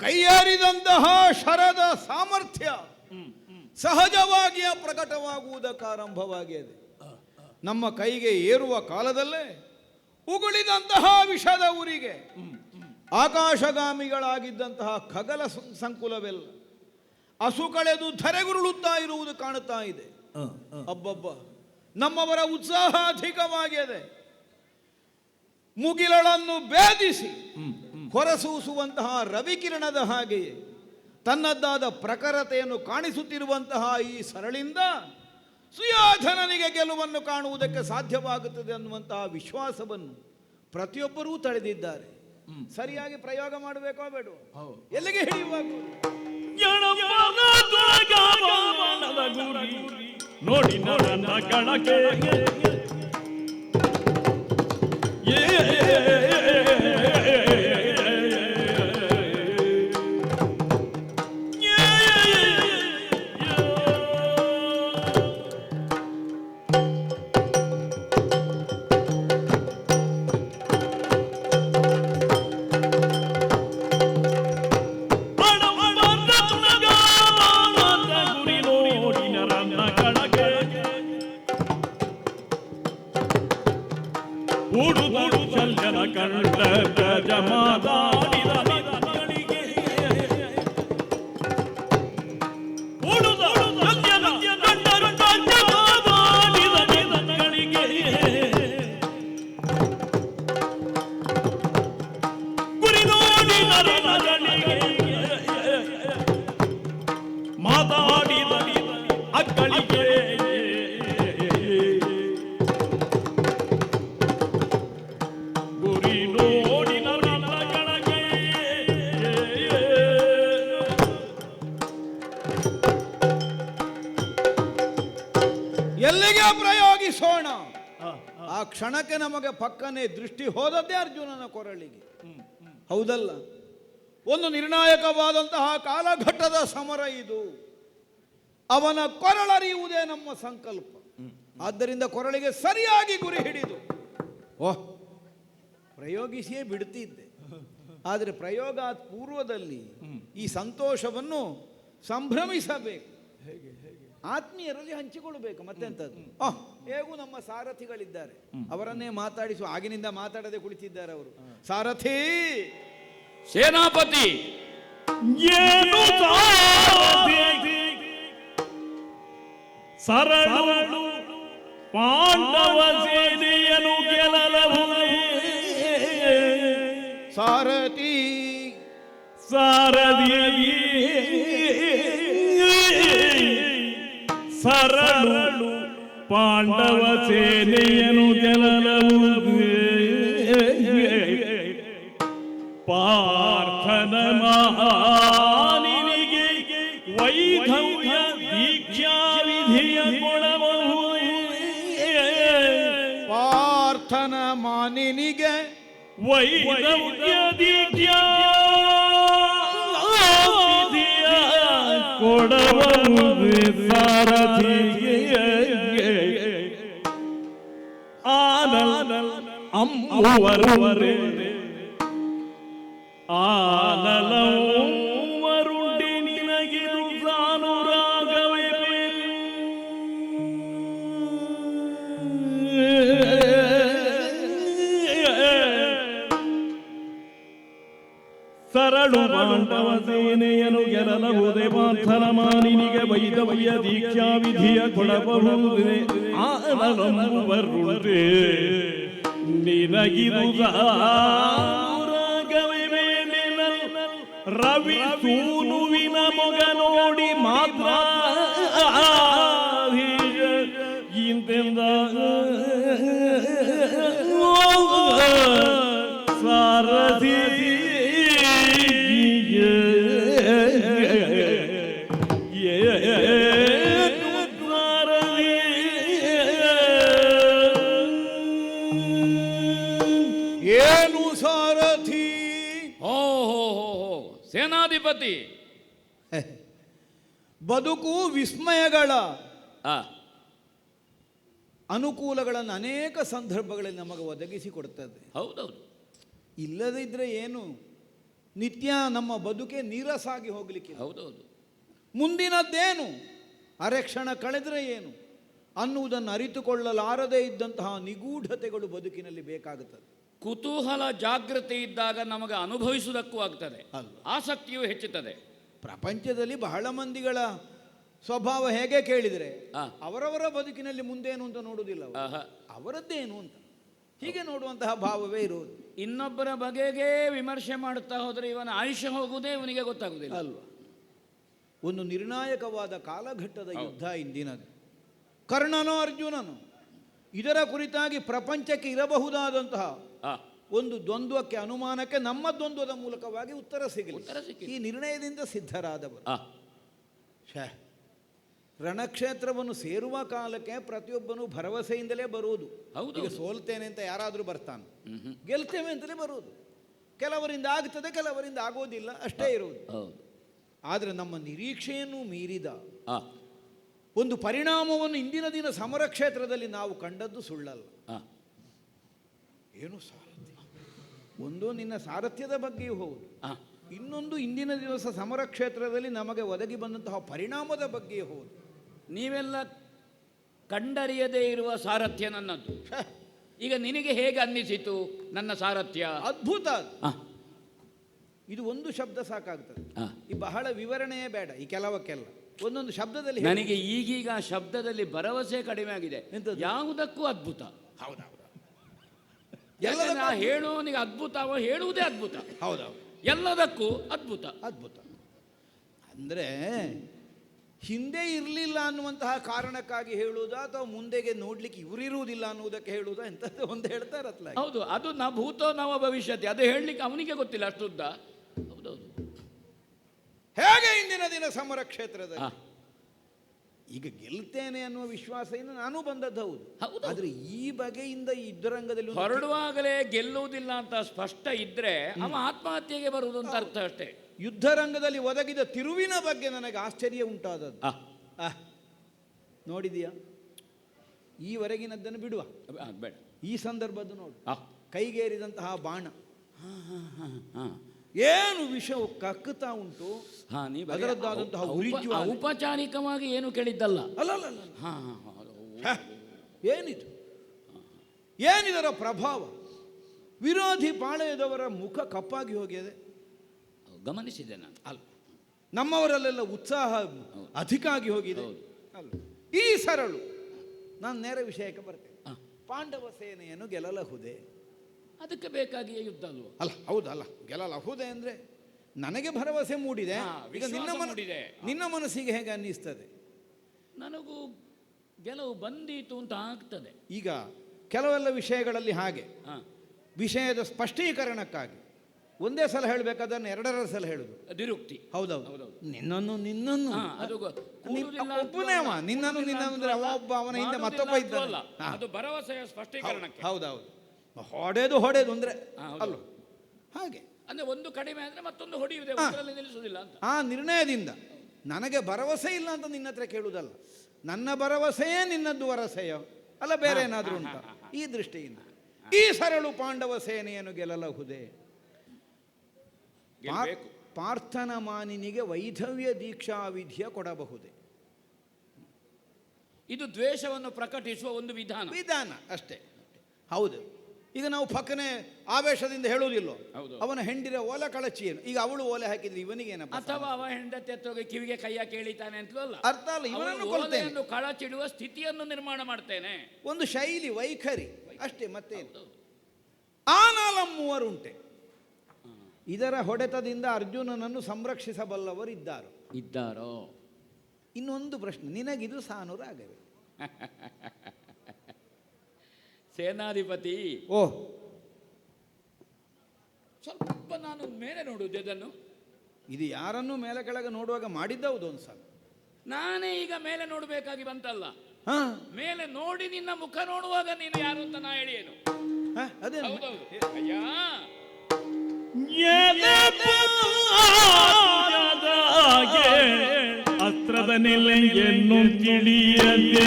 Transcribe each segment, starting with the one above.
ಕೈಯಾರಿದಂತಹ ಶರದ ಸಾಮರ್ಥ್ಯ ಸಹಜವಾಗಿಯೇ ಪ್ರಕಟವಾಗುವುದಕ್ಕೆ ಆರಂಭವಾಗಿದೆ ನಮ್ಮ ಕೈಗೆ ಏರುವ ಕಾಲದಲ್ಲೇ ಉಗುಳಿದಂತಹ ವಿಷದ ಊರಿಗೆ ಆಕಾಶಗಾಮಿಗಳಾಗಿದ್ದಂತಹ ಖಗಲ ಸಂಕುಲವೆಲ್ಲ ಹಸು ಕಳೆದು ಧರೆಗುರುಳುತ್ತಾ ಇರುವುದು ಕಾಣುತ್ತಾ ಇದೆ. ಅಬ್ಬಬ್ಬ, ನಮ್ಮವರ ಉತ್ಸಾಹ ಅಧಿಕವಾಗಿದೆ. ಮುಗಿಲಳನ್ನು ಭೇದಿಸಿ ಹೊರಸೂಸುವಂತಹ ರವಿಕಿರಣದ ಹಾಗೆಯೇ ತನ್ನದ್ದಾದ ಪ್ರಖರತೆಯನ್ನು ಕಾಣಿಸುತ್ತಿರುವಂತಹ ಈ ಸರಳಿಂದ ಸುಯಾಧನನಿಗೆ ಗೆಲುವನ್ನು ಕಾಣುವುದಕ್ಕೆ ಸಾಧ್ಯವಾಗುತ್ತದೆ ಅನ್ನುವಂತಹ ವಿಶ್ವಾಸವನ್ನು ಪ್ರತಿಯೊಬ್ಬರೂ ತಳೆದಿದ್ದಾರೆ ಸರಿಯಾಗಿ ಪ್ರಯೋಗ ಮಾಡಬೇಕೋ ಬೇಡ ಎಲ್ಲಿಗೆ ಹೇಳುವ ನೋಡಿ ನನ್ನ ಕಣಕ್ಕೆ ಉಡುದು ಚಲ್ಲನ ಕಂಡ ಜಮಾದಾಡಿದ ಎಲ್ಲಿಗೆ ಪ್ರಯೋಗಿಸೋಣ? ಆ ಕ್ಷಣಕ್ಕೆ ನಮಗೆ ಪಕ್ಕನೆ ದೃಷ್ಟಿ ಹೋದದ್ದೇ ಅರ್ಜುನನ ಕೊರಳಿಗೆ. ಹೌದಲ್ಲ? ಒಂದು ನಿರ್ಣಾಯಕವಾದಂತಹ ಕಾಲಘಟ್ಟದ ಸಮರ ಇದು. ಅವನ ಕೊರಳರಿಯುವುದೇ ನಮ್ಮ ಸಂಕಲ್ಪ. ಆದ್ದರಿಂದ ಕೊರಳಿಗೆ ಸರಿಯಾಗಿ ಗುರಿ ಹಿಡಿದು. ಓಹ್ ಪ್ರಯೋಗಿಸಿಯೇ ಬಿಡ್ತಿದ್ದೆ. ಆದರೆ ಪ್ರಯೋಗ ಪೂರ್ವದಲ್ಲಿ ಈ ಸಂತೋಷವನ್ನು ಸಂಭ್ರಮಿಸಬೇಕು. ಆತ್ಮೀಯರಲ್ಲಿ ಹಂಚಿಕೊಳ್ಳಬೇಕು ಮತ್ತೆಂಥದ್ದು ಹೇಗೂ ನಮ್ಮ ಸಾರಥಿಗಳಿದ್ದಾರೆ. ಅವರನ್ನೇ ಮಾತಾಡಿಸುವ ಆಗಿನಿಂದ ಮಾತಾಡದೆ ಕುಳಿತಿದ್ದಾರೆ ಅವರು. ಸಾರಥಿ! ಸೇನಾಪತಿ! ಸರಳು ಪಾಂಡವ ಸೇನೆಯನು ಗೆಲಲವು ಸಾರಥಿ! ಸಾರದಿ ಸರಳು ಪಾಂಡವ ಸೇನೆಯನು ಗೆಲ್ಲಲಹುದೇ ಪಾರ್ಥನ ಮಹಾನಿನಿಗೆ ವೈಧವ್ಯ ದೀಕ್ಷಾ ವಿಧಿಯ ಕೊಡಬಹುದೇ. ಪಾರ್ಥನ ಮಾನಿನಿಗೆ ವೈದವ್ಯ ದೀಕ್ಷಾ ಕೊಡಬಹುದೇ ಸಾರಥಿಗೆ. ಆನಲ್ ಅಂಬುವರುವರೇ ಆನಲವರುಂಡಿ ನಿನಗೆ ಸಾನುರಾಗವೇ. ಸರಳು ಪಾಂಡವ ಸೇನೆಯನು ಗೆಲ್ಲಬಹುದೇ ಪಾರ್ಥನ ಮಾನಿನಿಗೆ ವೈದವಯ್ಯ ದೀಕ್ಷಾ ವಿಧಿಯ ಕೊಡಬಹುದೇ ಸಾನುರಾಗವೇ ಮೇಲಿನಲ್ ರವಿ ಸೂನುವಿನ ಮೊಗ ನೋಡಿ ಮಾತ್ರ ಇಂತೆಂದ ಸಾರಥಿ ಸೇನಾಧಿಪತಿ ಬದುಕು ವಿಸ್ಮಯಗಳ ಆ. ಅನುಕೂಲಗಳನ್ನು ಅನೇಕ ಸಂದರ್ಭಗಳಲ್ಲಿ ನಮಗೆ ಒದಗಿಸಿ ಕೊಡ್ತದೆ. ಹೌದೌದು. ಇಲ್ಲದಿದ್ದರೆ ಏನು? ನಿತ್ಯ ನಮ್ಮ ಬದುಕೆ ನೀರಸಾಗಿ ಹೋಗಲಿಕ್ಕೆ ಹೌದೌದು. ಮುಂದಿನದ್ದೇನು? ಅರೆ ಕ್ಷಣ ಕಳೆದರೆ ಏನು? ಅನ್ನುವುದನ್ನು ಅರಿತುಕೊಳ್ಳಲಾರದೇ ಇದ್ದಂತಹ ನಿಗೂಢತೆಗಳು ಬದುಕಿನಲ್ಲಿ ಬೇಕಾಗುತ್ತದೆ. ಕುತೂಹಲ ಜಾಗೃತಿ ಇದ್ದಾಗ ನಮಗೆ ಅನುಭವಿಸುವುದಕ್ಕೂ ಆಗ್ತದೆ. ಅಲ್ವಾ? ಆಸಕ್ತಿಯು ಹೆಚ್ಚುತ್ತದೆ. ಪ್ರಪಂಚದಲ್ಲಿ ಬಹಳ ಮಂದಿಗಳ ಸ್ವಭಾವ ಹೇಗೆ ಕೇಳಿದರೆ. ಅವರವರ ಬದುಕಿನಲ್ಲಿ ಮುಂದೇನು ಅಂತ ನೋಡುವುದಿಲ್ಲ. ಅವರದ್ದೇನು ಅಂತ. ಹೀಗೆ ನೋಡುವಂತಹ ಭಾವವೇ ಇರುವುದು. ಇನ್ನೊಬ್ಬರ ಬಗೆಗೆ ವಿಮರ್ಶೆ ಮಾಡುತ್ತಾ ಹೋದರೆ ಇವನ ಆಯುಷ್ಯ ಹೋಗುವುದೇ ಇವನಿಗೆ ಗೊತ್ತಾಗುವುದಿಲ್ಲ. ಅಲ್ವಾ? ಒಂದು ನಿರ್ಣಾಯಕವಾದ ಕಾಲಘಟ್ಟದ ಯುದ್ಧ ಇಂದಿನದು. ಕರ್ಣನೋ ಅರ್ಜುನನು. ಇದರ ಕುರಿತಾಗಿ ಪ್ರಪಂಚಕ್ಕೆ ಇರಬಹುದಾದಂತಹ ಒಂದು ದ್ವಂದ್ವಕ್ಕೆ ಅನುಮಾನಕ್ಕೆ ನಮ್ಮ ದ್ವಂದ್ವದ ಮೂಲಕವಾಗಿ ಉತ್ತರ ಸಿಗಲಿ. ಈ ನಿರ್ಣಯದಿಂದ ಸಿದ್ಧರಾದವರು. ಛೇ. ರಣಕ್ಷೇತ್ರವನ್ನು ಸೇರುವ ಕಾಲಕ್ಕೆ ಪ್ರತಿಯೊಬ್ಬನು ಭರವಸೆಯಿಂದಲೇ ಬರುವುದು. ಹೌದು, ಈಗ ಸೋಲ್ತೇನೆ ಅಂತ ಯಾರಾದರೂ ಬರ್ತಾನೆ. ಗೆಲ್ತೇವೆ ಅಂತಲೇ ಬರುವುದು. ಕೆಲವರಿಂದ ಆಗ್ತದೆ ಕೆಲವರಿಂದ ಆಗೋದಿಲ್ಲ ಅಷ್ಟೇ ಇರುವುದು. ಹೌದು. ಆದರೆ ನಮ್ಮ ನಿರೀಕ್ಷೆಯನ್ನು ಮೀರಿದ ಆ, ಒಂದು ಪರಿಣಾಮವನ್ನು ಇಂದಿನ ದಿನ ಸಮರ ಕ್ಷೇತ್ರದಲ್ಲಿ ನಾವು ಕಂಡದ್ದು ಸುಳ್ಳಲ್ಲ. ಏನು ಸಾರಥ್ಯ ಒಂದು ನಿನ್ನ ಸಾರಥ್ಯದ ಬಗ್ಗೆಯೂ ಹೌದು. ಇನ್ನೊಂದು ಇಂದಿನ ದಿವಸ ಸಮರ ಕ್ಷೇತ್ರದಲ್ಲಿ ನಮಗೆ ಒದಗಿ ಬಂದಂತಹ ಪರಿಣಾಮದ ಬಗ್ಗೆಯೂ ಹೌದು. ನೀವೆಲ್ಲ ಕಂಡರಿಯದೇ ಇರುವ ಸಾರಥ್ಯ ನನ್ನದು. ಈಗ ನಿನಗೆ ಹೇಗೆ ಅನ್ನಿಸಿತು ನನ್ನ ಸಾರಥ್ಯ? ಅದ್ಭುತ ಇದು ಒಂದು ಶಬ್ದ ಸಾಕಾಗ್ತದೆ. ಈ ಬಹಳ ವಿವರಣೆಯೇ ಬೇಡ ಈ ಕೆಲವಕ್ಕೆಲ್ಲ. ಒಂದೊಂದು ಶಬ್ದದಲ್ಲಿ ನನಗೆ ಈಗೀಗ ಶಬ್ದದಲ್ಲಿ ಭರವಸೆ ಕಡಿಮೆ ಆಗಿದೆ? ಯಾವುದಕ್ಕೂ ಅದ್ಭುತ. ಹೌದೌದು. ಎಲ್ಲದಕ್ಕೂ ಹೇಳುವನಿಗೆ ಅದ್ಭುತ. ಅವ ಹೇಳುವುದೇ ಅದ್ಭುತ. ಹೌದೌದು ಎಲ್ಲದಕ್ಕೂ ಅದ್ಭುತ. ಅದ್ಭುತ. ಅಂದರೆ ಹಿಂದೆ ಇರಲಿಲ್ಲ ಅನ್ನುವಂತಹ ಕಾರಣಕ್ಕಾಗಿ ಹೇಳುವುದಾ ಅಥವಾ ಮುಂದೆಗೆ ನೋಡ್ಲಿಕ್ಕೆ ಇವರಿರುವುದಿಲ್ಲ ಅನ್ನುವುದಕ್ಕೆ ಹೇಳುವುದಾ? ಎಂಥದ್ದು ಒಂದು ಹೇಳ್ತಾರತ್ಲ ಹೌದು ಅದು ನ ಭೂತೋ ನವ ಭವಿಷ್ಯತಿ. ಅದು ಹೇಳಲಿಕ್ಕೆ ಅವನಿಗೆ ಗೊತ್ತಿಲ್ಲ ಅಷ್ಟುದ್ದ. ಹೌದೌದು. ಹೇಗೆ ಇಂದಿನ ದಿನ ಸಮರ ಕ್ಷೇತ್ರದಲ್ಲಿ? ಈಗ ಗೆಲ್ತೇನೆ ಅನ್ನುವ ವಿಶ್ವಾಸದಿಂದ ನಾನು ಬಂದದ್ದು ಹೌದು. ಹೌದು. ಆದ್ರೆ ಈ ಬಗೆಯಿಂದ ಯುದ್ಧರಂಗದಲ್ಲಿ ಹೊರಡುವಾಗಲೇ ಗೆಲ್ಲುವುದಿಲ್ಲ ಅಂತ ಸ್ಪಷ್ಟ ಇದ್ರೆ ಅವ ಆತ್ಮಹತ್ಯೆಗೆ ಬರುವುದು ಅಂತ ಅರ್ಥ ಅಷ್ಟೇ. ಯುದ್ಧರಂಗದಲ್ಲಿ ಒದಗಿದ ತಿರುವಿನ ಬಗ್ಗೆ ನನಗೆ ಆಶ್ಚರ್ಯ ಉಂಟಾದದ್ದು. ನೋಡಿದೀಯಾ? ಈವರೆಗಿನದ್ದನ್ನು ಬಿಡುವ. ಬೇಡ. ಈ ಸಂದರ್ಭದ್ದು ನೋಡು. ಕೈಗೇರಿದಂತಹ ಬಾಣ. ಹಾ. ಏನು ವಿಷವು ಕಕ್ಕುತ್ತಾ ಉಂಟು? ಹಾ, ನೀ ಬರೀ ಅದರದ್ದಾದಂತಹ ಉರಿಜ್ವಾಲೆ. ಔಪಚಾರಿಕವಾಗಿ ಏನು ಕೇಳಿದ್ದಲ್ಲ. ಅಲ್ಲ. ಹಾ, ಹಾ, ಹಾ, ಅದು- ಹ, ಏನಿದು? ಏನಿದರ ಪ್ರಭಾವ? ವಿರೋಧಿ ಪಾಳೆಯದವರ ಮುಖ ಕಪ್ಪಾಗಿ ಹೋಗಿದೆ. ಗಮನಿಸಿದೆ ನಾನು. ಅಲ್ಲ. ನಮ್ಮವರಲ್ಲೆಲ್ಲ ಉತ್ಸಾಹ ಅಧಿಕ ಆಗಿ ಹೋಗಿದೆ. ಹೌದು. ಅಲ್ಲ. ಈ ಸರಳು ನಾನು ನೇರ ವಿಷಯಕ್ಕೆ ಬರ್ತೇನೆ. ಪಾಂಡವ ಸೇನೆಯನ್ನು ಗೆಲ್ಲಲಹುದೆ? ಅದಕ್ಕೆ ಬೇಕಾಗಿಯೇ ಯುದ್ಧ ಅಲ್ವ ಅಲ್ಲ ಹೌದಲ್ಲ ಗೆಲ್ಲಲಹುದೆ ಅಂದ್ರೆ ನನಗೆ ಭರವಸೆ ಮೂಡಿದೆ. ಈಗ ನಿನ್ನ ಮೂಡಿದೆ. ನಿನ್ನ ಮನಸ್ಸಿಗೆ ಹೇಗೆ ಅನ್ನಿಸ್ತದೆ? ನನಗೂ ಗೆಲುವು ಬಂದೀತು ಅಂತ ಆಗ್ತದೆ. ಈಗ ಕೆಲವೆಲ್ಲ ವಿಷಯಗಳಲ್ಲಿ ಹಾಗೆ. ವಿಷಯದ ಸ್ಪಷ್ಟೀಕರಣಕ್ಕಾಗಿ. ಒಂದೇ ಸಲ ಹೇಳಬೇಕಾದನ್ನು ಎರಡರ ಸಲ ಹೇಳುದು. ದಿರುಕ್ತಿ ಹೌದೌದು. ಹೌದೌದು. ನಿನ್ನನ್ನು ನಿನ್ನನ್ನು. ಅದು ಒಬ್ಬನೇ ನಿನ್ನನ್ನು ನಿನ್ನ ಅಂದ್ರೆ. ಒಬ್ಬ ಅವನ ಹಿಂದೆ ಮತ್ತೊಬ್ಬ ಇದ್ದಲ್ಲ. ಅದು ಭರವಸೆಯ ಸ್ಪಷ್ಟೀಕರಣಕ್ಕೆ. ಹೌದೌದು ಹೊಡೆದು ಹೊಡೆದು ಅಂದ್ರೆ ಅಲ್ಲ? ಹಾಗೆ. ಅಂದ್ರೆ ಒಂದು ಕಡಿಮೆ ಅಂದ್ರೆ ಮತ್ತೊಂದು ಹೊಡೆಯುವುದೇ. ಒಂದರಲ್ಲಿ ನಿಲ್ಲಿಸುವುದಿಲ್ಲ ಅಂತ. ಆ ನಿರ್ಣಯದಿಂದ. ನನಗೆ ಭರವಸೆ ಇಲ್ಲ ಅಂತ ನಿನ್ನ ಹತ್ರ ಕೇಳುವುದಲ್ಲ ನನ್ನ ಭರವಸೆಯೇ ನಿನ್ನದ್ದು ವರಸೆಯೋ? ಅಲ್ಲ ಬೇರೆ ಏನಾದರೂ ಉಂಟ? ಈ ದೃಷ್ಟಿಯಿಂದ. ಈ ಸರಳು ಪಾಂಡವ ಸೇನೆಯನ್ನು ಗೆಲ್ಲಲಹುದೇ. ಪಾರ್ಥನ ಮಾನಿನಿಗೆ ವೈಧವ್ಯ ದೀಕ್ಷಾ ವಿಧಿಯ ಕೊಡಬಹುದೇ? ಇದು ದ್ವೇಷವನ್ನು ಪ್ರಕಟಿಸುವ ಒಂದು ವಿಧಾನ. ವಿಧಾನ ಅಷ್ಟೇ. ಹೌದು. ಈಗ ನಾವು ಪಕ್ಕನೆ ಆವೇಶದಿಂದ ಹೇಳುವುದಿಲ್ಲೋ. ಅವನ ಹೆಂಡಿರ ಓಲೆ ಕಳಚಿ ಏನು ಈಗ ಅವಳು ಓಲೆ ಹಾಕಿದ್ರೆ ಇವನಿಗೆ ಅಥವಾ ಅವ ಹೆಂಡತಿ ಎತ್ತೋಗಿ ಕಿವಿಗೆ ಕೈಯ ಕೇಳಿತಾನೆ ಅಂತಲೂ ಅಲ್ಲ ಅರ್ಥ ಅಲ್ಲ ಇವನನ್ನು ಕೊಲ್ತೇನೆ. ಕಳಚಿಡುವ ಸ್ಥಿತಿಯನ್ನು ನಿರ್ಮಾಣ ಮಾಡ್ತೇನೆ. ಒಂದು ಶೈಲಿ ವೈಖರಿ. ಅಷ್ಟೇ ಮತ್ತೆ ಆ ನಾಲ್ಕು ಮೂವರುಂಟೆ ಇದರ ಹೊಡೆತದಿಂದ ಅರ್ಜುನನನ್ನು ಸಂರಕ್ಷಿಸಬಲ್ಲವರು ಇದ್ದಾರೋ? ಇನ್ನೊಂದು ಪ್ರಶ್ನೆ ನಿನಗಿದು ಸಾನುರಾಗವೇ. ಸೇನಾಧಿಪತಿ ಓ ಸ್ವಲ್ಪ ನಾನು ಮೇಲೆ ನೋಡುವುದು ಇದನ್ನು ಇದು ಯಾರನ್ನು ಮೇಲೆ ಕೆಳಗೆ ನೋಡುವಾಗ ಮಾಡಿದ್ದವುದು ಒಂದು ಸಲ ನಾನೇ ಈಗ ಮೇಲೆ ನೋಡಬೇಕಾಗಿ ಬಂತಲ್ಲ ಹಾ ಮೇಲೆ ನೋಡಿ ನಿನ್ನ ಮುಖ ನೋಡುವಾಗ ನೀನು ಯಾರು ಅಂತ ನಾ ಹೇಳಿ ಏನು ಹಾ, ಅದೇ ಹೌದೌದು ಅಯ್ಯ ಅಸ್ತ್ರದ ನೆಲೆಯನ್ನು ತಿಳಿಯದೆ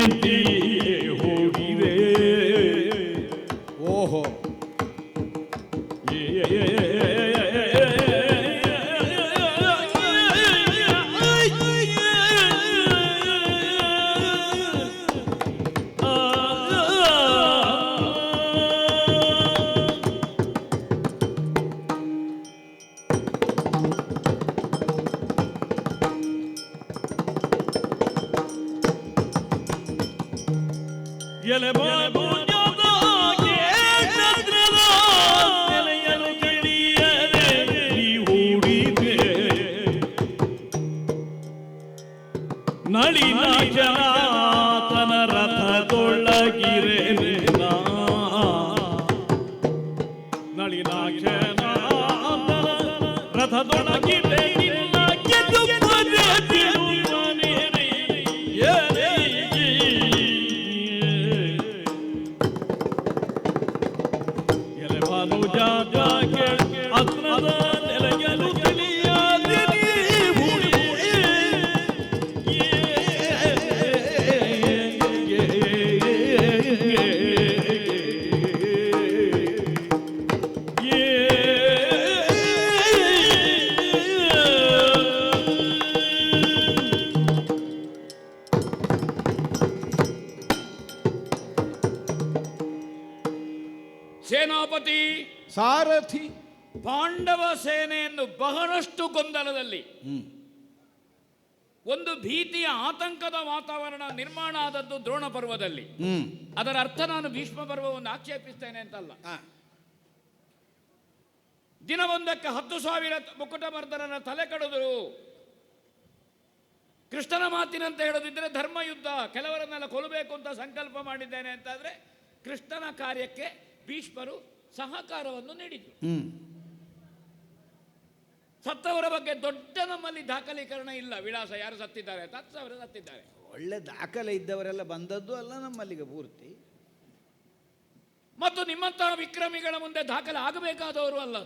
ನಳಿನ ಸೇನಾಪತಿ ಸಾರಥಿ. ಪಾಂಡವ ಸೇನೆಯನ್ನು ಬಹಳಷ್ಟು ಗೊಂದಲದಲ್ಲಿ. ಒಂದು ಭೀತಿಯ ಆತಂಕದ ವಾತಾವರಣ ನಿರ್ಮಾಣ ಆದದ್ದು ದ್ರೋಣ ಪರ್ವದಲ್ಲಿ. ಅದರ ಅರ್ಥ ನಾನು ಭೀಷ್ಮ ಪರ್ವವನ್ನು ಆಕ್ಷೇಪಿಸ್ತೇನೆ ಅಂತಲ್ಲ. ದಿನವೊಂದಕ್ಕೆ ಹತ್ತು ಸಾವಿರ ಮುಕುಟಮರ್ದನನ ತಲೆ ಕಡಿದ್ರು. ಕೃಷ್ಣನ ಮಾತಿನಂತೆ ಹೇಳೋದಿದ್ರೆ ಧರ್ಮ ಯುದ್ಧ ಕೆಲವರನ್ನೆಲ್ಲ ಕೊಲ್ಲಬೇಕು ಅಂತ ಸಂಕಲ್ಪ ಮಾಡಿದ್ದೇನೆ ಅಂತಾದ್ರೆ ಕೃಷ್ಣನ ಕಾರ್ಯಕ್ಕೆ ಭೀಷ್ಮರು ಸಹಕಾರವನ್ನು ನೀಡಿದರು. ಸತ್ತವರ ಬಗ್ಗೆ ದೊಡ್ಡ ನಮ್ಮಲ್ಲಿ ದಾಖಲೀಕರಣ ಇಲ್ಲ. ವಿಳಾಸ ಯಾರು ಸತ್ತಿದ್ದಾರೆ ಅಂತ ಹತ್ತು ಸಾವಿರ ಸತ್ತಿದ್ದಾರೆ. ಒಳ್ಳೆ ದಾಖಲೆ ಇದ್ದವರೆಲ್ಲ ಬಂದದ್ದು ಅಲ್ಲ ನಮ್ಮಲ್ಲಿಗೆ ಪೂರ್ತಿ. ಮತ್ತು ನಿಮ್ಮಂತಹ ವಿಕ್ರಮಿಗಳ ಮುಂದೆ ದಾಖಲೆ ಆಗಬೇಕಾದವರು ಅಲ್ಲ.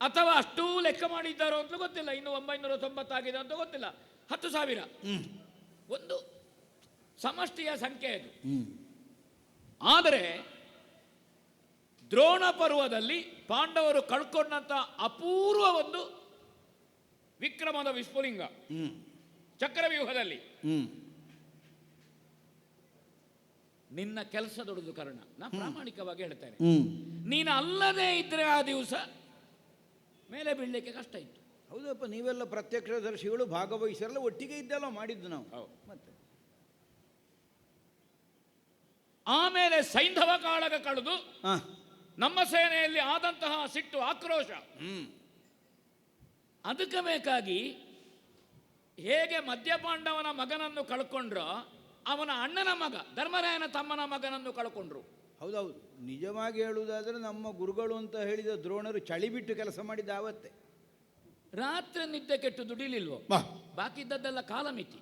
ಅಥವಾ ಅಷ್ಟೂ ಲೆಕ್ಕ ಮಾಡಿದ್ದಾರೋ ಅಂತ ಗೊತ್ತಿಲ್ಲ. ಇನ್ನು ಒಂಬೈನೂರ ತೊಂಬತ್ತಾಗಿದೆ ಅಂತ ಗೊತ್ತಿಲ್ಲ. ಹತ್ತು ಸಾವಿರ. ಒಂದು ಸಮಷ್ಟಿಯ ಸಂಖ್ಯೆ ಅದು. ಆದರೆ ದ್ರೋಣ ಪರ್ವದಲ್ಲಿ ಪಾಂಡವರು ಕಳ್ಕೊಂಡಂತ ಅಪೂರ್ವ ಒಂದು ವಿಕ್ರಮದ ವಿಸ್ಫುಲಿಂಗ. ಚಕ್ರವ್ಯೂಹದಲ್ಲಿ. ನಿನ್ನ ಕೆಲಸ ದೊಡ್ಡದು ಕಾರಣ. ನಾ ಪ್ರಾಮಾಣಿಕವಾಗಿ ಹೇಳ್ತೇನೆ. ನೀನು ಅಲ್ಲದೆ ಇದ್ರೆ ಆ ದಿವಸ ಮೇಲೆ ಬೀಳಲಿಕ್ಕೆ ಕಷ್ಟ ಇತ್ತು. ಹೌದಪ್ಪ ನೀವೆಲ್ಲ ಪ್ರತ್ಯಕ್ಷದರ್ಶಿಗಳು ಭಾಗವಹಿಸರೆಲ್ಲ ಒಟ್ಟಿಗೆ ಇದ್ದಲ್ಲ ಮಾಡಿದ್ದು ನಾವು. ಮತ್ತೆ? ಆಮೇಲೆ ಸೈಂಧವ ಕಾಳಗ ಕಳೆದು ನಮ್ಮ ಸೇನೆಯಲ್ಲಿ ಆದಂತಹ ಸಿಟ್ಟು ಆಕ್ರೋಶ. ಹ್ಮ್. ಅದಕ್ಕೆ ಬೇಕಾಗಿ ಹೇಗೆ ಮದ್ಯಪಾಂಡವನ ಮಗನನ್ನು ಕಳ್ಕೊಂಡ್ರೋ ಅವನ ಅಣ್ಣನ ಮಗ ಧರ್ಮರಾಯನ ತಮ್ಮನ ಮಗನನ್ನು ಕಳ್ಕೊಂಡ್ರು. ಹೌದೌದು. ನಿಜವಾಗಿ ಹೇಳುವುದಾದ್ರೆ ನಮ್ಮ ಗುರುಗಳು ಅಂತ ಹೇಳಿದ ದ್ರೋಣರು ಚಳಿ ಬಿಟ್ಟು ಕೆಲಸ ಮಾಡಿದ ಆವತ್ತೆ. ರಾತ್ರಿ ನಿದ್ದೆ ಕೆಟ್ಟು ದುಡಿಲಿಲ್ವೋ? ಬಾಕಿ ಇದ್ದದ್ದೆಲ್ಲ ಕಾಲಮಿತಿ.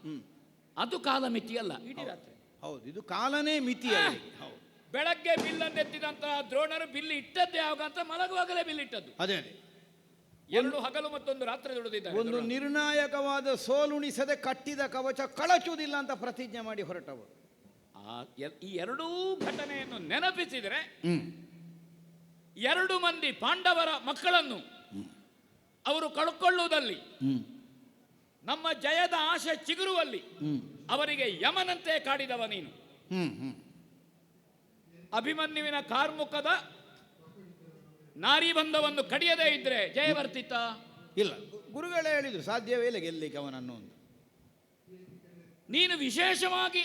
ಅದು ಕಾಲಮಿತಿ ಅಲ್ಲ ಇಡೀ ರಾತ್ರಿ ಹೌದು. ಇದು ಕಾಲನೇ ಮಿತಿ ಅವರಿಗೆ. ಬಿಲ್ ಎತ್ತಿದಂತಹ ದ್ರೋಣರು ಬಿಲ್ ಇಟ್ಟದ್ದೇ ಯಾವಾಗ ಅಂತ ಮಲಗುವಾಗಲೇ ಬಿಲ್ ಇಟ್ಟದ್ದು. ಅದೇ. ಅದೇ ಎರಡು ಹಗಲು ಮತ್ತೊಂದು ರಾತ್ರಿ ದುಡಿದಿದ್ದಾರೆ ಒಂದು ನಿರ್ಣಾಯಕವಾದ ಸೋಲುಣಿಸದೆ ಕಟ್ಟಿದ ಕವಚ ಕಳಚುವುದಿಲ್ಲ ಅಂತ ಪ್ರತಿಜ್ಞೆ ಮಾಡಿ ಹೊರಟವರು. ಈ ಎರಡೂ ಘಟನೆಯನ್ನು ನೆನಪಿಸಿದರೆ ಎರಡು ಮಂದಿ ಪಾಂಡವರ ಮಕ್ಕಳನ್ನು ಅವರು ಕಳ್ಕೊಳ್ಳುವುದಲ್ಲಿ ನಮ್ಮ ಜಯದ ಆಶೆ ಚಿಗುರುವಲ್ಲಿ ಅವರಿಗೆ ಯಮನಂತೆ ಕಾಡಿದವ ನೀನು. ಅಭಿಮನ್ಯುವಿನ ಕಾರ್ಮುಖದ ನಾರಿಬಂಧವನ್ನು ಕಡಿಯದೇ ಇದ್ರೆ ಜಯ ಬರ್ತಿತ್ತ ಇಲ್ಲ. ಗುರುಗಳೇ ಹೇಳಿದ್ರು ಸಾಧ್ಯವೇ ಇಲ್ಲ ಗೆಲ್ಲಿಕ್ಕೆ ಅವನನ್ನು ನೀನು ವಿಶೇಷವಾಗಿ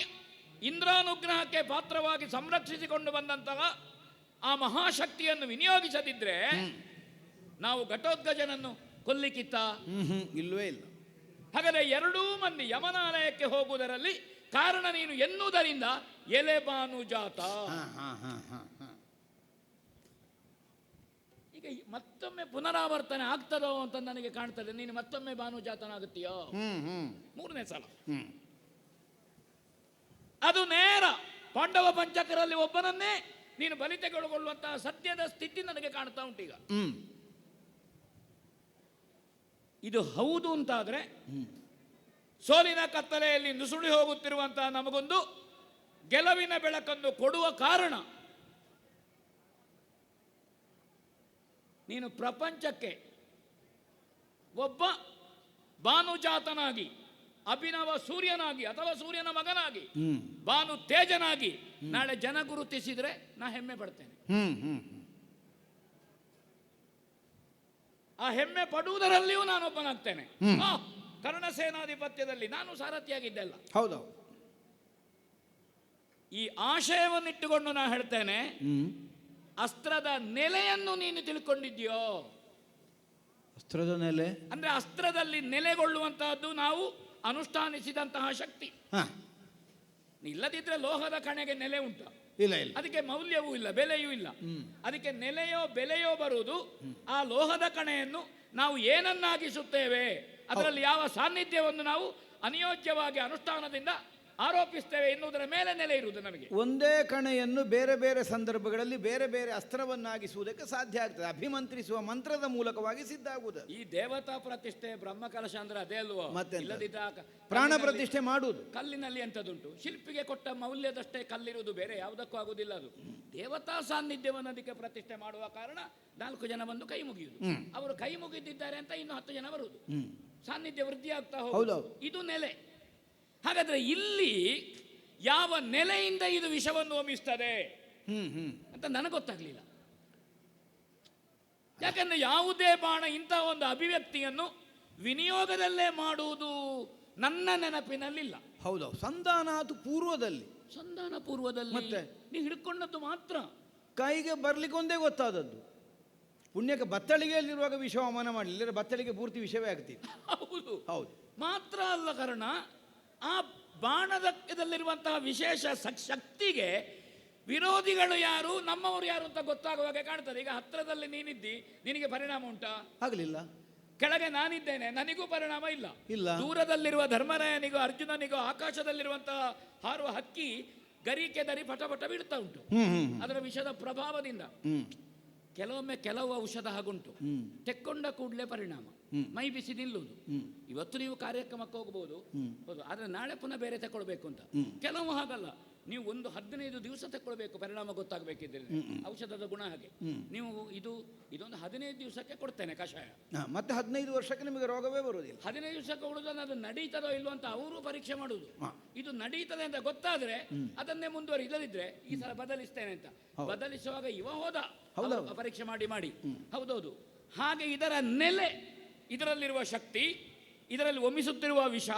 ಇಂದ್ರಾನುಗ್ರಹಕ್ಕೆ ಪಾತ್ರವಾಗಿ ಸಂರಕ್ಷಿಸಿಕೊಂಡು ಬಂದಂತಹ ಆ ಮಹಾಶಕ್ತಿಯನ್ನು ವಿನಿಯೋಗಿಸದಿದ್ರೆ ನಾವು ಘಟೋದ್ಗಜನನ್ನು ಕೊಲ್ಲಿಕ್ಕಿತ್ತ ಹ್ಮ್ ಇಲ್ಲ. ಹಾಗಾದರೆ ಎರಡೂ ಮಂದಿ ಯಮನಾಲಯಕ್ಕೆ ಹೋಗುವುದರಲ್ಲಿ ಕಾರಣ ನೀನು ಎನ್ನುವುದರಿಂದ ಎಲೆ ಜಾತ. ಈಗ ಮತ್ತೊಮ್ಮೆ ಪುನರಾವರ್ತನೆ ಆಗ್ತದೋ ಅಂತ ನನಗೆ ಕಾಣ್ತದೆ ನೀನು ಮತ್ತೊಮ್ಮೆ ಭಾನುಜಾತನಾಗುತ್ತೀಯೋ ಮೂರನೇ ಸಲ. ಅದು ನೇರ. ಪಾಂಡವ ಪಂಚಕರಲ್ಲಿ ಒಬ್ಬನನ್ನೇ ನೀನು ಬಲಿ ತೆಗೆದುಕೊಳ್ಳುವಂತಹ ಸತ್ಯದ ಸ್ಥಿತಿ ನನಗೆ ಕಾಣ್ತಾ ಉಂಟೀಗ ಹ್ಮ್. ಇದು ಹೌದು ಅಂತಾದ್ರೆ ಸೋಲಿನ ಕತ್ತಲೆಯಲ್ಲಿ ನುಸುಳಿ ಹೋಗುತ್ತಿರುವಂತಹ ನಮಗೊಂದು ಗೆಲುವಿನ ಬೆಳಕನ್ನು ಕೊಡುವ ಕಾರಣ. ನೀನು ಪ್ರಪಂಚಕ್ಕೆ ಒಬ್ಬ ಭಾನುಜಾತನಾಗಿ ಅಭಿನವ ಸೂರ್ಯನಾಗಿ ಅಥವಾ ಸೂರ್ಯನ ಮಗನಾಗಿ ಬಾನು ಭಾನು ತೇಜನಾಗಿ ನಾಳೆ ಜನ ಗುರುತಿಸಿದ್ರೆ ನಾ ಹೆಮ್ಮೆ ಪಡ್ತೇನೆ. ಆ ಹೆಮ್ಮೆ ಪಡುವುದರಲ್ಲಿಯೂ ನಾನೊಬ್ಬನಾಗ್ತೇನೆ. ಕರ್ಣ ಸೇನಾಧಿಪತ್ಯದಲ್ಲಿ ನಾನು ಸಾರಥಿಯಾಗಿದ್ದೆಲ್ಲ. ಹೌದು. ಈ ಆಶಯವನ್ನಿಟ್ಟುಕೊಂಡು ನಾ ಹೇಳ್ತೇನೆ ಅಸ್ತ್ರದ ನೆಲೆಯನ್ನು ನೀನು ತಿಳ್ಕೊಂಡಿದ್ಯೋ? ಅಸ್ತ್ರದ ನೆಲೆ? ಅಂದ್ರೆ ಅಸ್ತ್ರದಲ್ಲಿ ನೆಲೆಗೊಳ್ಳುವಂತಹದ್ದು ನಾವು ಅನುಷ್ಠಾನಿಸಿದಂತಹ ಶಕ್ತಿ. ಇಲ್ಲದಿದ್ರೆ ಲೋಹದ ಕಣೆಗೆ ನೆಲೆ ಉಂಟು. ಇಲ್ಲ ಇಲ್ಲ. ಅದಕ್ಕೆ ಮೌಲ್ಯವೂ ಇಲ್ಲ ಬೆಲೆಯೂ ಇಲ್ಲ. ಅದಕ್ಕೆ ನೆಲೆಯೋ ಬೆಲೆಯೋ ಬರುವುದು ಆ ಲೋಹದ ಕಣೆಯನ್ನು ನಾವು ಏನನ್ನಾಗಿಸುತ್ತೇವೆ? ಅದರಲ್ಲಿ ಯಾವ ಸಾನ್ನಿಧ್ಯವನ್ನು ನಾವು ಅನಿಯೋಜ್ಯವಾಗಿ ಅನುಷ್ಠಾನದಿಂದ ಆರೋಪಿಸ್ತೇವೆ ಎನ್ನುವುದರ ಮೇಲೆ ನೆಲೆ ಇರುವುದು ನಮಗೆ. ಒಂದೇ ಕಣೆಯನ್ನು ಬೇರೆ ಬೇರೆ ಸಂದರ್ಭಗಳಲ್ಲಿ ಬೇರೆ ಬೇರೆ ಅಸ್ತ್ರವನ್ನಾಗಿಸುವುದಕ್ಕೆ ಸಾಧ್ಯ ಆಗ್ತದೆ. ಅಭಿಮಂತ್ರಿಸುವ ಮಂತ್ರದ ಮೂಲಕವಾಗಿ ಸಿದ್ಧ ಆಗುವುದು. ಈ ದೇವತಾ ಪ್ರತಿಷ್ಠೆ ಬ್ರಹ್ಮಕಲಶ ಅಂದ್ರೆ ಅದೇ ಅಲ್ವೋ? ಮತ್ತೆ ಪ್ರಾಣ ಪ್ರತಿಷ್ಠೆ ಮಾಡುವುದು. ಕಲ್ಲಿನಲ್ಲಿ ಎಂಥದ್ದುಂಟು ಶಿಲ್ಪಿಗೆ ಕೊಟ್ಟ ಮೌಲ್ಯದಷ್ಟೇ ಕಲ್ಲಿರುವುದು ಬೇರೆ ಯಾವುದಕ್ಕೂ ಆಗುದಿಲ್ಲ ಅದು. ದೇವತಾ ಸಾನ್ನಿಧ್ಯವನ್ನು ಅದಕ್ಕೆ ಪ್ರತಿಷ್ಠೆ ಮಾಡುವ ಕಾರಣ ನಾಲ್ಕು ಜನ ಬಂದು ಕೈ ಮುಗಿಯುವುದು. ಅವರು ಕೈ ಮುಗಿದಿದ್ದಾರೆ ಅಂತ ಇನ್ನು ಹತ್ತು ಜನ ಬರುವುದು. ಸಾನ್ನಿಧ್ಯ ವೃದ್ಧಿ ಆಗ್ತಾ ಹೌದೌದು. ಹೋಗುದು ಇದು ನೆಲೆ. ಹಾಗಾದ್ರೆ ಇಲ್ಲಿ ಯಾವ ನೆಲೆಯಿಂದ ಇದು ವಿಷವನ್ನು ಹೋಮಿಸ್ತದೆ ಹ್ಮ್ ಹ್ಮ್. ಅಂತ ನನಗೆ ಗೊತ್ತಾಗ್ಲಿಲ್ಲ. ಯಾಕಂದ್ರೆ ಯಾವುದೇ ಬಾಣ ಇಂತಹ ಒಂದು ಅಭಿವ್ಯಕ್ತಿಯನ್ನು ವಿನಿಯೋಗದಲ್ಲೇ ಮಾಡುವುದು ನನ್ನ ನೆನಪಿನಲ್ಲಿಲ್ಲ. ಹೌದೌದು ಅದು ಪೂರ್ವದಲ್ಲಿ. ಸಂಧಾನ ಪೂರ್ವದಲ್ಲಿ ಮತ್ತೆ? ನೀವು ಹಿಡ್ಕೊಂಡದ್ದು ಮಾತ್ರ. ಕೈಗೆ ಬರ್ಲಿಕ್ಕೆ ಒಂದೇ ಗೊತ್ತಾದದ್ದು. ಪುಣ್ಯಕ್ಕೆ ಬತ್ತಳಿಗೆಯಲ್ಲಿರುವಾಗ ವಿಷ ಅವಮಾನ ಮಾಡಲಿಲ್ಲ ಬತ್ತಳಿಗೆ ಪೂರ್ತಿ ವಿಷಯವೇ ಆಗ್ತಿತ್ತು. ಹೌದು. ಹೌದು. ಮಾತ್ರ ಅಲ್ಲ ಕಾರಣ ಆ ಬಾಣದಲ್ಲಿರುವಂತಹ ವಿಶೇಷ ಶಕ್ತಿಗೆ ವಿರೋಧಿಗಳು ಯಾರು ನಮ್ಮವರು ಯಾರು ಅಂತ ಗೊತ್ತಾಗುವಾಗ ಕಾಣ್ತದೆ. ಈಗ ಹತ್ರದಲ್ಲಿ ನೀನಿದ್ದಿ ನಿನಗೆ ಪರಿಣಾಮ ಉಂಟಾ? ಆಗಲಿಲ್ಲ. ಕೆಳಗೆ ನಾನಿದ್ದೇನೆ ನನಗೂ ಪರಿಣಾಮ ಇಲ್ಲ. ಇಲ್ಲ. ದೂರದಲ್ಲಿರುವ ಧರ್ಮರಾಯನಿಗೂ ಅರ್ಜುನನಿಗೂ ಆಕಾಶದಲ್ಲಿರುವಂತಹ ಹಾರುವ ಹಕ್ಕಿ ಗರಿಕೆ ದರಿ ಪಟ ಪಟ ಬೀಳ್ತಾ ಉಂಟು. ಅದರ ವಿಷದ ಪ್ರಭಾವದಿಂದ. ಕೆಲವೊಮ್ಮೆ ಕೆಲವು ಔಷಧ ಹಾಗುಂಟು. ತೆಕ್ಕೊಂಡ ಕೂಡಲೇ ಪರಿಣಾಮ. ಮೈ ಬಿಸಿ ನಿಲ್ಲುವುದು. ಇವತ್ತು ನೀವು ಕಾರ್ಯಕ್ರಮಕ್ಕೆ ಹೋಗಬಹುದು ಹೌದು ಆದ್ರೆ ನಾಳೆ ಪುನಃ ಬೇರೆ ತಗೊಳ್ಬೇಕು ಅಂತ. ಕೆಲವು ಹಾಗಲ್ಲ. ನೀವು ಒಂದು ಹದಿನೈದು ದಿವಸ ತಗೊಳ್ಬೇಕು ಪರಿಣಾಮ ಗೊತ್ತಾಗಬೇಕಿದ್ರೆ ಔಷಧದ ಗುಣ ಹಾಗೆ. ನೀವು ಇದು ಇದೊಂದು ಹದಿನೈದು ದಿವಸಕ್ಕೆ ಕೊಡ್ತೇನೆ ಕಷಾಯ. ಮತ್ತೆ ಹದಿನೈದು ವರ್ಷಕ್ಕೆ ನಿಮಗೆ ರೋಗವೇ ಬರುವುದಿಲ್ಲ. ಹದಿನೈದು ದಿವಸಕ್ಕೆ ಕೊಡುವುದನ್ನು ಅದು ನಡೀತದೋ ಇಲ್ವೋ ಅಂತ ಅವರು ಪರೀಕ್ಷೆ ಮಾಡುವುದು ಇದು ನಡೀತದೆ ಅಂತ ಗೊತ್ತಾದ್ರೆ ಅದನ್ನೇ ಮುಂದುವರಿ ಇಲ್ಲದಿದ್ರೆ ಈ ಸಲ ಬದಲಿಸ್ತೇನೆ ಅಂತ. ಬದಲಿಸುವಾಗ ಇವ ಹೋದ. ಪರೀಕ್ಷೆ ಮಾಡಿ ಮಾಡಿ. ಹೌದೌದು. ಹಾಗೆ ಇದರ ನೆಲೆ ಇದರಲ್ಲಿರುವ ಶಕ್ತಿ ಇದರಲ್ಲಿ ಒಮ್ಮಿಸುತ್ತಿರುವ ವಿಷ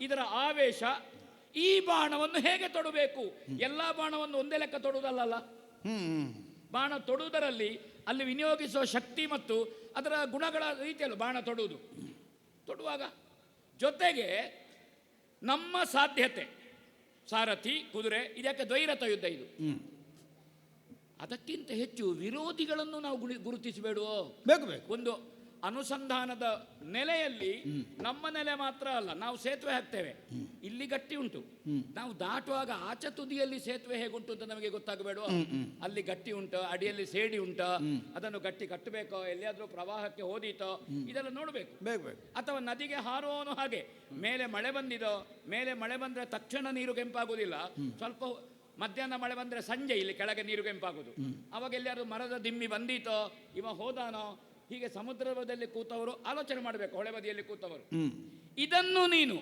ಇದರ ಆವೇಶ ಈ ಬಾಣವನ್ನು ಹೇಗೆ ತೊಡಬೇಕು? ಎಲ್ಲಾ ಬಾಣವನ್ನು ಒಂದೇ ಲೆಕ್ಕ ತೊಡುವುದಲ್ಲ ಬಾಣ ತೊಡುವುದರಲ್ಲಿ ಅಲ್ಲಿ ವಿನಿಯೋಗಿಸುವ ಶಕ್ತಿ ಮತ್ತು ಅದರ ಗುಣಗಳ ರೀತಿಯಲ್ಲಿ ಬಾಣ ತೊಡುವುದು. ತೊಡುವಾಗ ಜೊತೆಗೆ ನಮ್ಮ ಸಾಧ್ಯತೆ ಸಾರಥಿ ಕುದುರೆ ಇದಕ್ಕೆ ದ್ವೈರತ ಯುದ್ಧ ಇದು. ಅದಕ್ಕಿಂತ ಹೆಚ್ಚು ವಿರೋಧಿಗಳನ್ನು ನಾವು ಗುರುತಿಸಬೇಡುವ ಗುರುತಿಸಬೇಡುವೋ? ಬೇಕು ಬೇಕು. ಒಂದು ಅನುಸಂಧಾನದ ನೆಲೆಯಲ್ಲಿ ನಮ್ಮ ನೆಲೆ ಮಾತ್ರ ಅಲ್ಲ ನಾವು ಸೇತುವೆ ಹಾಕ್ತೇವೆ. ಇಲ್ಲಿ ಗಟ್ಟಿ ಉಂಟು. ನಾವು ದಾಟುವಾಗ ಆಚೆ ತುದಿಯಲ್ಲಿ ಸೇತುವೆ ಹೇಗುಂಟು ಅಂತ ನಮಗೆ ಗೊತ್ತಾಗಬೇಡ ಅಲ್ಲಿ ಗಟ್ಟಿ ಉಂಟು ಅಡಿಯಲ್ಲಿ ಸೇಡಿ ಉಂಟ ಅದನ್ನು ಗಟ್ಟಿ ಕಟ್ಟಬೇಕೋ ಎಲ್ಲಿಯಾದ್ರೂ ಪ್ರವಾಹಕ್ಕೆ ಹೋದೀತೋ ಇದೆಲ್ಲ ನೋಡಬೇಕು. ಬೇಕು ಬೇಕು. ಅಥವಾ ನದಿಗೆ ಹಾರುವವನು ಹಾಗೆ ಮೇಲೆ ಮಳೆ ಬಂದಿದೋ ಮೇಲೆ ಮಳೆ ಬಂದ್ರೆ ತಕ್ಷಣ ನೀರು ಕೆಂಪಾಗುವುದಿಲ್ಲ. ಸ್ವಲ್ಪ ಮಧ್ಯಾಹ್ನ ಮಳೆ ಬಂದ್ರೆ ಸಂಜೆ ಇಲ್ಲಿ ಕೆಳಗೆ ನೀರು ಕೆಂಪಾಗುದು ಅವಾಗ ಎಲ್ಲಿಯಾದ್ರೂ ಮರದ ದಿಮ್ಮಿ ಬಂದೀತೋ ಇವ ಹೋದಾನೋ ಹೀಗೆ ಸಮುದ್ರದಲ್ಲಿ ಕೂತವರು ಆಲೋಚನೆ ಮಾಡಬೇಕು ಹೊಳೆ ಬದಿಯಲ್ಲಿ ಕೂತವರು. ಇದನ್ನು ನೀನು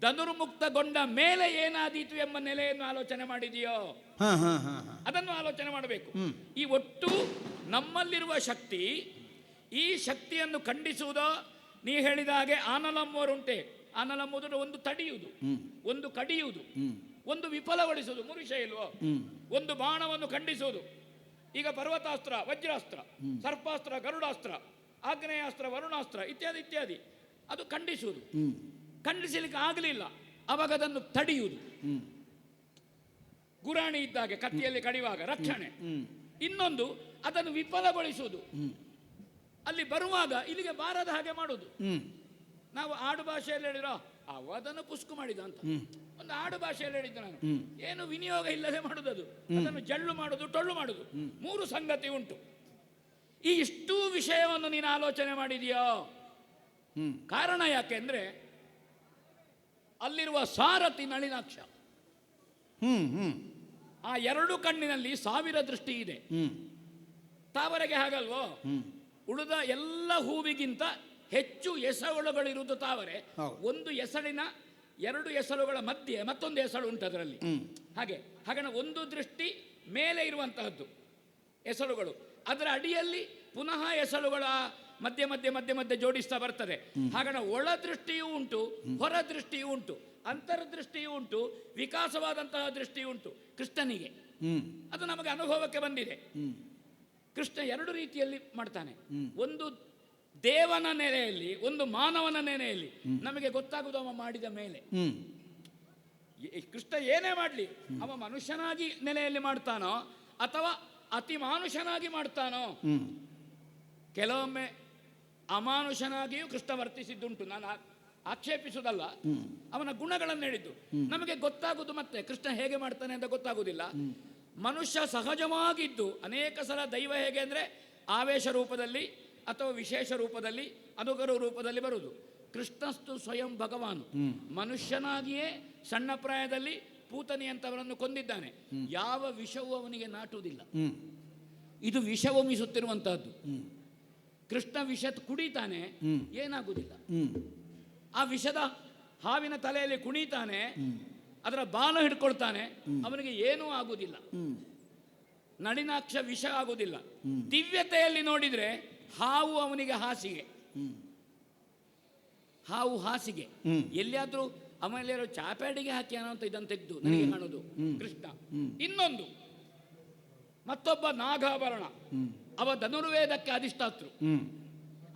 ಧನುರ್ಮುಕ್ತಗೊಂಡ ಮೇಲೆ ಏನಾದೀತು ಎಂಬ ನೆಲೆಯನ್ನು ಆಲೋಚನೆ ಮಾಡಿದೆಯೋ? ಅದನ್ನು ಆಲೋಚನೆ ಮಾಡಬೇಕು. ಈ ಒಟ್ಟು ನಮ್ಮಲ್ಲಿರುವ ಶಕ್ತಿ ಈ ಶಕ್ತಿಯನ್ನು ಖಂಡಿಸುವುದೋ? ನೀ ಹೇಳಿದ ಹಾಗೆ ಆನಲಮ್ಮವರುಂಟೆ ಆನಲಮ್ಮುವುದು ಒಂದು ತಡೆಯುವುದು ಒಂದು ಕಡಿಯುವುದು ಒಂದು ವಿಫಲಗೊಳಿಸುವುದು. ಮುರುಷ ವಿಷಯ ಇಲ್ವೋ ಒಂದು ಬಾಣವನ್ನು ಖಂಡಿಸುವುದು. ಈಗ ಪರ್ವತಾಸ್ತ್ರ ವಜ್ರಾಸ್ತ್ರ ಸರ್ಪಾಸ್ತ್ರ ಗರುಡಾಸ್ತ್ರ ಆಗ್ನೇಯಾಸ್ತ್ರ ವರುಣಾಸ್ತ್ರ ಇತ್ಯಾದಿ ಇತ್ಯಾದಿ. ಅದು ಖಂಡಿಸುವುದು. ಖಂಡಿಸಲಿಕ್ಕೆ ಆಗಲಿಲ್ಲ. ಅವಾಗ ಅದನ್ನು ತಡೆಯುವುದು. ಗುರಾಣಿ ಇದ್ದಾಗೆ ಕತ್ತಿಯಲ್ಲಿ ಕಡಿಯುವಾಗ ರಕ್ಷಣೆ. ಇನ್ನೊಂದು ಅದನ್ನು ವಿಫಲಗೊಳಿಸುವುದು. ಅಲ್ಲಿ ಬರುವಾಗ ಇಲ್ಲಿಗೆ ಬಾರದ ಹಾಗೆ ಮಾಡುವುದು. ಹ್ಮ್. ನಾವು ಆಡು ಭಾಷೆಯಲ್ಲಿ ಹೇಳಿರೋ ಅವ ಅದನ್ನು ಪುಸ್ಕು ಮಾಡಿದ ಅಂತ. ಒಂದು ಆಡು ಭಾಷೆಯಲ್ಲಿ ಹೇಳಿದ್ದೆ ನಾನು. ಏನು ವಿನಿಯೋಗ ಇಲ್ಲದೆ ಮಾಡುದು ಅದು. ಅದನ್ನು ಜಳ್ಳು ಮಾಡುದು ಟೊಳ್ಳು ಮಾಡುದು. ಮೂರು ಸಂಗತಿ ಉಂಟು. ಈ ಇಷ್ಟು ವಿಷಯವನ್ನು ನೀನು ಆಲೋಚನೆ ಮಾಡಿದೆಯೋ? ಕಾರಣ ಯಾಕೆಂದ್ರೆ ಅಲ್ಲಿರುವ ಸಾರಥಿ ನಳಿನಾಕ್ಷ. ಆ ಎರಡು ಕಣ್ಣಿನಲ್ಲಿ ಸಾವಿರ ದೃಷ್ಟಿ ಇದೆ. ತಾವರೆಗೆ ಹಾಗಲ್ವೋ? ಉಳಿದ ಎಲ್ಲ ಹೂವಿಗಿಂತ ಹೆಚ್ಚು ಎಸಳುಗಳಿರುವುದು ತಾವರೆ. ಒಂದು ಎಸಳಿನ ಎರಡು ಎಸಳುಗಳ ಮಧ್ಯೆ ಮತ್ತೊಂದು ಎಸಳು ಉಂಟು ಅದರಲ್ಲಿ. ಹಾಗೆ ಹಾಗೆ ಒಂದು ದೃಷ್ಟಿ ಮೇಲೆ ಇರುವಂತಹದ್ದು ಎಸಳುಗಳು ಅದರ ಅಡಿಯಲ್ಲಿ ಪುನಃ ಎಸಳುಗಳ ಮಧ್ಯೆ ಮಧ್ಯೆ ಮಧ್ಯೆ ಮಧ್ಯೆ ಜೋಡಿಸ್ತಾ ಬರ್ತದೆ. ಹಾಗಣ ಒಳ ದೃಷ್ಟಿಯೂ ಉಂಟು ಹೊರ ದೃಷ್ಟಿಯೂ ಉಂಟು ಅಂತರ್ದೃಷ್ಟಿಯೂ ಉಂಟು ವಿಕಾಸವಾದಂತಹ ದೃಷ್ಟಿಯೂ ಉಂಟು ಕೃಷ್ಣನಿಗೆ. ಅದು ನಮಗೆ ಅನುಭವಕ್ಕೆ ಬಂದಿದೆ. ಕೃಷ್ಣ ಎರಡು ರೀತಿಯಲ್ಲಿ ಮಾಡ್ತಾನೆ. ಒಂದು ದೇವನ ನೆಲೆಯಲ್ಲಿ ಒಂದು ಮಾನವನ ನೆನೆಯಲ್ಲಿ ನಮಗೆ ಗೊತ್ತಾಗುವುದು ಅವ ಮಾಡಿದ ಮೇಲೆ. ಕೃಷ್ಣ ಏನೇ ಮಾಡಲಿ ಅವ ಮನುಷ್ಯನಾಗಿ ನೆಲೆಯಲ್ಲಿ ಮಾಡ್ತಾನೋ ಅಥವಾ ಅತಿ ಮಾನುಷನಾಗಿ ಮಾಡ್ತಾನೋ ಕೆಲವೊಮ್ಮೆ ಅಮಾನುಷನಾಗಿಯೂ ಕೃಷ್ಣ ವರ್ತಿಸಿದ್ದುಂಟು. ನಾನು ಆಕ್ಷೇಪಿಸುವುದಲ್ಲ. ಅವನ ಗುಣಗಳನ್ನು ಹೇಳಿದ್ದು. ನಮಗೆ ಗೊತ್ತಾಗುವುದು ಮತ್ತೆ ಕೃಷ್ಣ ಹೇಗೆ ಮಾಡ್ತಾನೆ ಅಂತ ಗೊತ್ತಾಗುವುದಿಲ್ಲ. ಮನುಷ್ಯ ಸಹಜವಾಗಿದ್ದು ಅನೇಕ ಸಲ ದೈವ ಹೇಗೆ ಅಂದ್ರೆ ಆವೇಶ ರೂಪದಲ್ಲಿ ಅಥವಾ ವಿಶೇಷ ರೂಪದಲ್ಲಿ ಅನುಗರು ರೂಪದಲ್ಲಿ ಬರುವುದು. ಕೃಷ್ಣಸ್ತು ಸ್ವಯಂ ಭಗವಾನ್. ಮನುಷ್ಯನಾಗಿಯೇ ಸಣ್ಣ ಪ್ರಾಯದಲ್ಲಿ ಪೂತನಿ ಅಂತವರನ್ನು ಕೊಂದಿದ್ದಾನೆ ಯಾವ ವಿಷವೂ ಅವನಿಗೆ ನಾಟುವುದಿಲ್ಲ. ಇದು ಇದು ವಿಷವಮಿಸುತ್ತಿರುವಂತಹದ್ದು ಕೃಷ್ಣ ವಿಷ ಕುಡಿತಾನೆ. ಏನಾಗುವುದಿಲ್ಲ. ಆ ವಿಷದ ಹಾವಿನ ತಲೆಯಲ್ಲಿ ಕುಣಿತಾನೆ ಅದರ ಬಾಲ ಹಿಡ್ಕೊಳ್ತಾನೆ ಅವನಿಗೆ ಏನೂ ಆಗುವುದಿಲ್ಲ. ನಳಿನಾಕ್ಷ ವಿಷ ಆಗುವುದಿಲ್ಲ. ದಿವ್ಯತೆಯಲ್ಲಿ ನೋಡಿದ್ರೆ ಹಾವು ಅವನಿಗೆ ಹಾಸಿಗೆ. ಹಾವು ಹಾಸಿಗೆ. ಎಲ್ಲಿಯಾದ್ರೂ ಆಮೇಲೆ ಚಾಪ್ಯಾಡಿಗೆ ಹಾಕಿ ಅಂತ ಇದನ್ನು ತೆಗೆದು ನನಗೆ ಕಾಣೋದು. ಕೃಷ್ಣ. ಇನ್ನೊಂದು. ಮತ್ತೊಬ್ಬ ನಾಗಾಭರಣ. ಅವ ಧನುರ್ವೇದಕ್ಕೆ ಅಧಿಷ್ಠಾತೃ.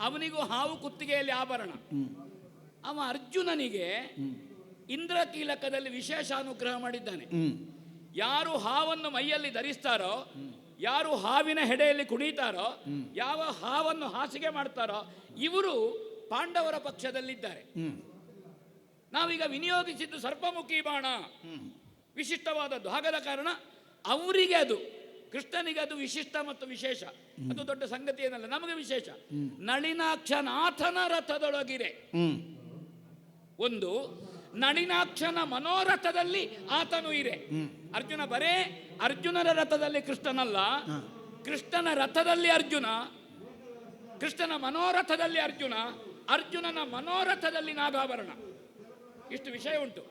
ಅವನಿಗೂ ಹಾವು ಕುತ್ತಿಗೆಯಲ್ಲಿ ಆಭರಣ. ಅವ ಅರ್ಜುನನಿಗೆ ಇಂದ್ರ ಕೀಲಕದಲ್ಲಿ ವಿಶೇಷ ಅನುಗ್ರಹ ಮಾಡಿದ್ದಾನೆ. ಯಾರು ಹಾವನ್ನು ಮೈಯಲ್ಲಿ ಧರಿಸ್ತಾರೋ ಯಾರು ಹಾವಿನ ಹೆಡೆಯಲ್ಲಿ ಕುಣಿತಾರೋ ಯಾವ ಹಾವನ್ನು ಹಾಸಿಗೆ ಮಾಡ್ತಾರೋ ಇವರು ಪಾಂಡವರ ಪಕ್ಷದಲ್ಲಿದ್ದಾರೆ. ನಾವೀಗ ವಿನಿಯೋಗಿಸಿದ್ದು ಸರ್ಪಮುಖಿ ಬಾಣ. ವಿಶಿಷ್ಟವಾದದ್ದು ಹಾಗಾದ ಕಾರಣ ಅವರಿಗೆ ಅದು ಕೃಷ್ಣನಿಗೆ ಅದು ವಿಶಿಷ್ಟ ಮತ್ತು ವಿಶೇಷ. ಅದು ದೊಡ್ಡ ಸಂಗತಿ ಏನಲ್ಲ ನಮಗೆ ವಿಶೇಷ. ನಳಿನಾಕ್ಷನಾಥನ ರಥದೊಳಗಿದೆ. ಒಂದು ನಳಿನಾಕ್ಷನ ಮನೋರಥದಲ್ಲಿ ಆತನು ಇರೆ. ಅರ್ಜುನ ಬರೇ ಅರ್ಜುನನ ರಥದಲ್ಲಿ ಕೃಷ್ಣನಲ್ಲ. ಕೃಷ್ಣನ ರಥದಲ್ಲಿ ಅರ್ಜುನ ಕೃಷ್ಣನ ಮನೋರಥದಲ್ಲಿ ಅರ್ಜುನ ಅರ್ಜುನನ ಮನೋರಥದಲ್ಲಿ ನಾಗಾಭರಣ. ಇಷ್ಟು ವಿಷಯ ಉಂಟು.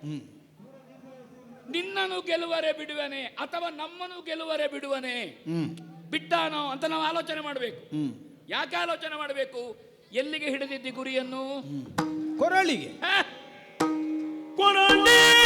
ನಿನ್ನನ್ನು ಗೆಲುವರೆ ಬಿಡುವನೆ ಅಥವಾ ನಮ್ಮನ್ನು ಗೆಲುವರೆ ಬಿಡುವನೆ? ಬಿಟ್ಟಾನೋ ಅಂತ ನಾವು ಆಲೋಚನೆ ಮಾಡಬೇಕು. ಯಾಕೆ ಆಲೋಚನೆ ಮಾಡಬೇಕು? ಎಲ್ಲಿಗೆ ಹಿಡಿದಿದ್ದಿ ಗುರಿಯನ್ನು? ಕೊರಳಿಗೆ. கொண்டாண்டே